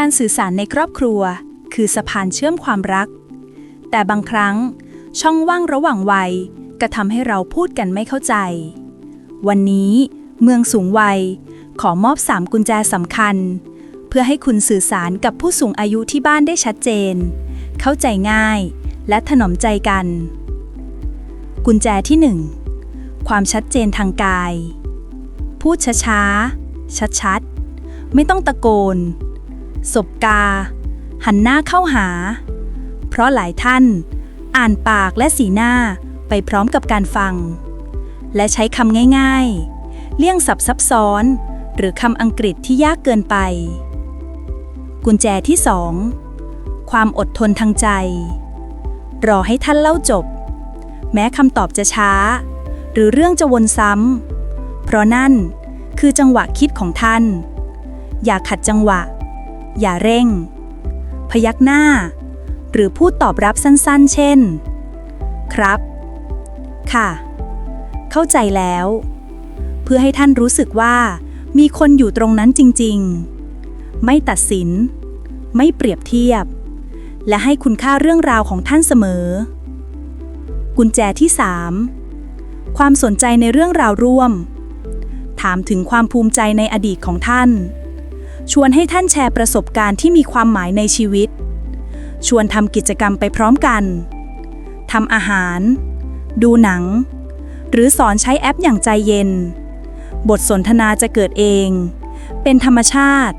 การสื่อสารในครอบครัว คือสะพานเชื่อมความรัก แต่บางครั้งช่องว่างระหว่างวัยก็ทำให้เราพูดกันไม่เข้าใจ วันนี้เมืองสูงวัยขอมอบ3กุญแจสำคัญ เพื่อให้คุณสื่อสารกับผู้สูงอายุที่บ้านได้ชัดเจน เข้าใจง่ายและถนอมใจกัน กุญแจที่ 1 ความชัดเจนทางกาย พูดช้าๆ ชัดๆ ไม่ต้องตะโกน สบกา หันหน้าเข้าหา เพราะหลายท่าน อ่านปากและสีหน้าไปพร้อมกับการฟัง และใช้คำง่ายๆ เลี่ยงสับซับซ้อน หรือคำอังกฤษที่ยากเกินไป กุญแจที่สองความอดทนทางใจ รอให้ท่านเล่าจบ แม้คำตอบจะช้า หรือเรื่องจะวนซ้ำเพราะนั่นคือจังหวะคิดของท่าน อย่าขัดจังหวะ อย่าเร่ง พยักหน้า หรือพูดตอบรับสั้นๆ เช่น ครับ ค่ะ เข้าใจแล้ว เพื่อให้ท่านรู้สึกว่ามีคนอยู่ตรงนั้นจริงๆ ไม่ตัดสิน ไม่เปรียบเทียบ และให้คุณค่าเรื่องราวของท่านเสมอ กุญแจที่ 3 ความสนใจในเรื่องราวร่วม ถามถึงความภูมิใจในอดีตของท่าน ชวนให้ท่านแชร์ประสบการณ์ที่มีความหมายในชีวิต ชวนทำกิจกรรมไปพร้อมกันทำอาหาร ดูหนัง หรือสอนใช้แอปอย่างใจเย็น บทสนทนาจะเกิดเอง เป็นธรรมชาติ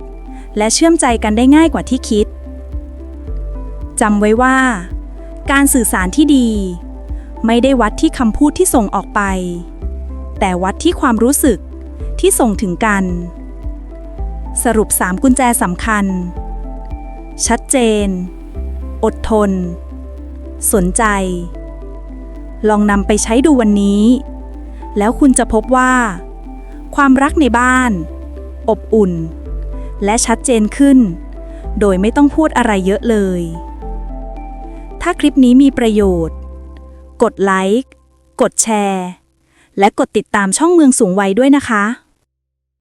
และเชื่อมใจกันได้ง่ายกว่าที่คิดจำไว้ว่า การสื่อสารที่ดี ไม่ได้วัดที่คำพูดที่ส่งออกไป แต่วัดที่ความรู้สึกที่ส่งถึงกัน สรุป 3 กุญแจสำคัญ ชัดเจน อดทน สนใจ ลองนำไปใช้ดูวันนี้ แล้วคุณจะพบว่า ความรักในบ้าน อบอุ่น และชัดเจนขึ้น โดยไม่ต้องพูดอะไรเยอะเลย ถ้าคลิปนี้มีประโยชน์ กดไลค์ กดแชร์ และกดติดตามช่องเมืองสูงวัยด้วยนะคะ